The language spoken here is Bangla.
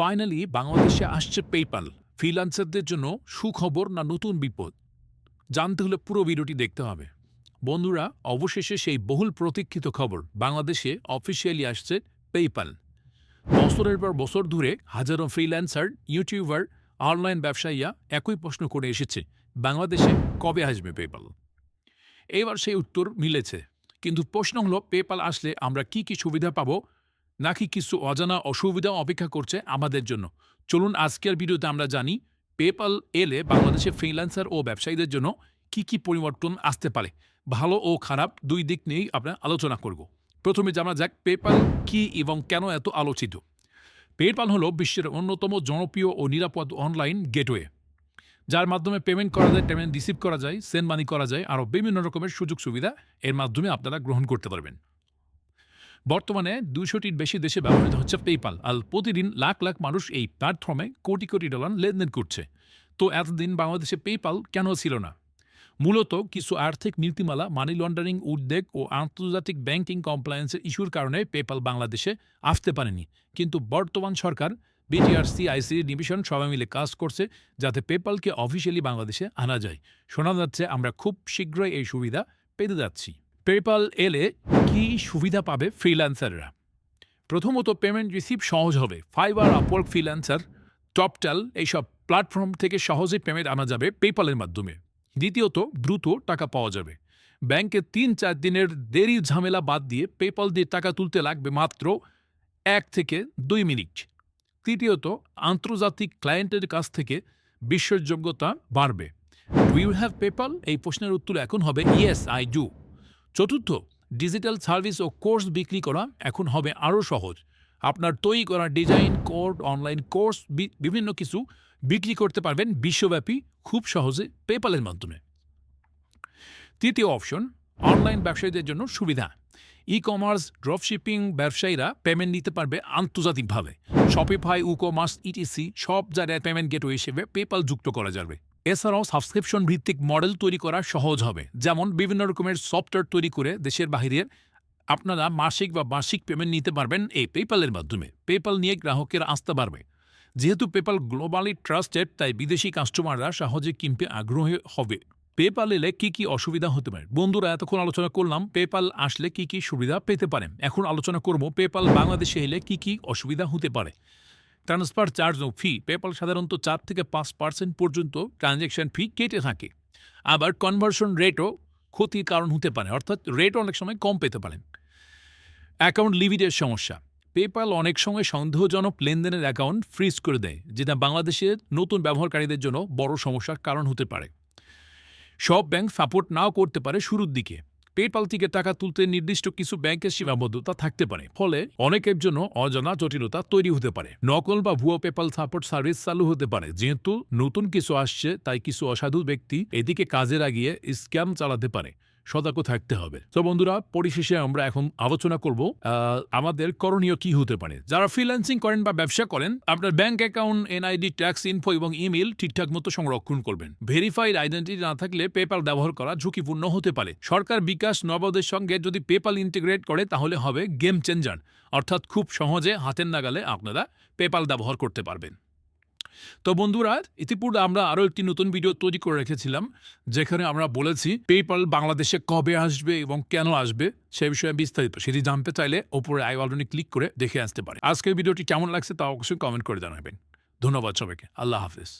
ফাইনালি বাংলাদেশে আসছে পেপাল ফ্রিল্যান্সারদের জন্য সুখবর না নতুন বিপদ? জানতে হলে পুরো ভিডিওটি দেখতে হবে। বন্ধুরা, অবশেষে সেই বহুল প্রতীক্ষিত খবর বাংলাদেশে অফিসিয়ালি আসছে পেপাল বছরের পর বছর ধরে হাজারো ফ্রিল্যান্সার ইউটিউবার অনলাইন ব্যবসায়ীরা একই প্রশ্ন করে এসেছে বাংলাদেশে কবে আসবে পেপাল এবার সেই উত্তর মিলেছে। কিন্তু প্রশ্ন হলো পেপাল আসলে আমরা কি কি সুবিধা পাবো নাকি কিছু অজানা অসুবিধা অপেক্ষা করছে আমাদের জন্য? চলুন আজকের ভিডিওতে আমরা জানি পেপাল এলে বাংলাদেশে ফ্রিল্যান্সার ও ব্যবসায়ীদের জন্য কি কি পরিবর্তন আসতে পারে। ভালো ও খারাপ দুই দিক নিয়েই আমরা আলোচনা করব। প্রথমে জানা যাক পেপাল কি এবং কেন এত আলোচিত। পেপাল হলো বিশ্বের অন্যতম জনপ্রিয় ও নিরাপদ অনলাইন গেটওয়ে। যার মাধ্যমে পেমেন্ট করা যায়, পেমেন্ট রিসিভ করা যায়, সেন্ড মানি করা যায়, আরও বিভিন্ন রকমের সুযোগ সুবিধা এর মাধ্যমে আপনারা গ্রহণ করতে পারবেন। বর্তমানে দুশোটির বেশি দেশে ব্যবহৃত হচ্ছে পেপাল আর প্রতিদিন লাখ লাখ মানুষ এই প্ল্যাটফর্মে কোটি কোটি ডলার লেনদেন করছে। তো এতদিন বাংলাদেশে পেপাল কেন ছিল না? মূলত কিছু আর্থিক নীতিমালা মানি লন্ডারিং উদ্বেগ ও আন্তর্জাতিক ব্যাংকিং কমপ্লায়েন্সের ইস্যুর কারণে পেপাল বাংলাদেশে আসতে পারেনি। কিন্তু বর্তমান সরকার বিটিআরসি আইসি ডিভিশন সবাই মিলে কাজ করছে যাতে পেপালকে অফিসিয়ালি বাংলাদেশে আনা যায়। শোনা যাচ্ছে আমরা খুব শীঘ্রই এই সুবিধা পেতে যাচ্ছি। পেপাল এলে কি সুবিধা পাবে ফ্রিল্যান্সাররা? প্রথমত পেমেন্ট রিসিভ সহজ হবে। ফাইবার, আপওয়ার্ক ফ্রিল্যান্সার, টপটাল এইসব প্ল্যাটফর্ম থেকে সহজে পেমেন্ট আনা যাবে পেপালের মাধ্যমে। দ্বিতীয়ত, দ্রুত টাকা পাওয়া যাবে। ব্যাংকে তিন চার দিনের দেরি ঝামেলা বাদ দিয়ে পেপাল দিয়ে টাকা তুলতে লাগবে মাত্র এক থেকে দুই মিনিট। তৃতীয়ত, আন্তর্জাতিক ক্লায়েন্টের কাছ থেকে বিশ্বাসযোগ্যতা বাড়বে। ইউ হ্যাভ পেপাল এই প্রশ্নের উত্তর এখন হবে ইয়েস আই ডু চতুর্থ, ডিজিটাল সার্ভিস ও কোর্স বিক্রি করা এখন হবে আরও সহজ। আপনার তৈরি করা ডিজাইন, কোড, অনলাইন কোর্স বিভিন্ন কিছু বিক্রি করতে পারবেন বিশ্বব্যাপী, খুব সহজে পেপালের মাধ্যমে। তৃতীয় অপশন, অনলাইন ব্যবসায়ীদের জন্য সুবিধা। ই কমার্স ড্রপশিপিং ব্যবসায়ীরা পেমেন্ট নিতে পারবে আন্তর্জাতিকভাবে। শপিফাই ই কমার্স ইটিসি সব জায়গায় পেমেন্ট গেটওয়ে হিসেবে পেপাল যুক্ত করা যাবে। এছাড়াও সাবস্ক্রিপশন ভিত্তিক মডেল তৈরি করা সহজ হবে। যেমন বিভিন্ন রকমের সফটওয়্যার তৈরি করে দেশের বাহিরের আপনারা মাসিক বা বার্ষিক পেমেন্ট নিতে পারবেন এই পেপালের মাধ্যমে। পেপাল নিয়ে গ্রাহকের আস্থা বাড়বে। যেহেতু পেপাল গ্লোবালি ট্রাস্টেড তাই বিদেশি কাস্টমাররা সহজে কিনতে আগ্রহী হবে। পেপাল এলে কী কী অসুবিধা হতে পারে? বন্ধুরা, এতক্ষণ আলোচনা করলাম পেপাল আসলে কি কি সুবিধা পেতে পারেন এখন আলোচনা করব পেপাল বাংলাদেশে এলে কি কি অসুবিধা হতে পারে? ট্রান্সফার চার্জ ও ফি পেপাল সাধারণত চার থেকে পাঁচ পার্সেন্ট পর্যন্ত ট্রানজ্যাকশন ফি কেটে থাকে। আবার কনভার্সন রেটও ক্ষতির কারণ হতে পারে, অর্থাৎ রেট অনেক সময় কম পেতে পারেন। অ্যাকাউন্ট লিমিটের সমস্যা। পেপাল অনেক সময় সন্দেহজনক লেনদেনের অ্যাকাউন্ট ফ্রিজ করে দেয়, যেটা বাংলাদেশের নতুন ব্যবহারকারীদের জন্য বড় সমস্যার কারণ হতে পারে। সব ব্যাংক সাপোর্ট নাও করতে পারে শুরুর দিকে। পেপাল থেকে টাকা তুলতে নির্দিষ্ট কিছু ব্যাংকের সীমাবদ্ধতা থাকতে পারে। ফলে অনেকের জন্য অজানা জটিলতা তৈরি হতে পারে। নকল বা ভুয়ো পেপাল সাপোর্ট সার্ভিস চালু হতে পারে। যেহেতু নতুন কিছু আসছে, তাই কিছু অসাধু ব্যক্তি এদিকে কাজে লাগিয়ে স্ক্যাম চালাতে পারে। সতর্ক থাকতে হবে। তো বন্ধুরা, পরিশেষে আমরা এখন আলোচনা করব আমাদের করণীয় কি হতে পারে। যারা ফ্রিল্যান্সিং করেন বা ব্যবসা করেন, আপনার bank account NID tax info এবং ইমেল ঠিকঠাক মতো সংরক্ষণ করবেন। ভেরিফাইড আইডেন্টিটি না থাকলে পেপাল ব্যবহার করা ঝুঁকিপূর্ণ হতে পারে। সরকার বিকাশ নবদের সঙ্গে যদি পেপাল ইন্টিগ্রেট করে, তাহলে হবে গেম চেঞ্জার অর্থাৎ খুব সহজে হাতের নাগালে আপনারা পেপাল ব্যবহার করতে পারবেন। তো বন্ধুরা, ইতিপূর্বে আমরা আরও একটি নতুন ভিডিও তৈরি করে রেখেছিলাম, যেখানে আমরা বলেছি পেপাল বাংলাদেশে কবে আসবে এবং কেন আসবে, সে বিষয়ে বিস্তারিত। সেটি জানতে চাইলে ওপরে আই বাটনে ক্লিক করে দেখে আসতে পারে। আজকের ভিডিওটি কেমন লাগছে তা অবশ্যই কমেন্ট করে জানাবেন। ধন্যবাদ সবাইকে। আল্লাহ হাফিজ।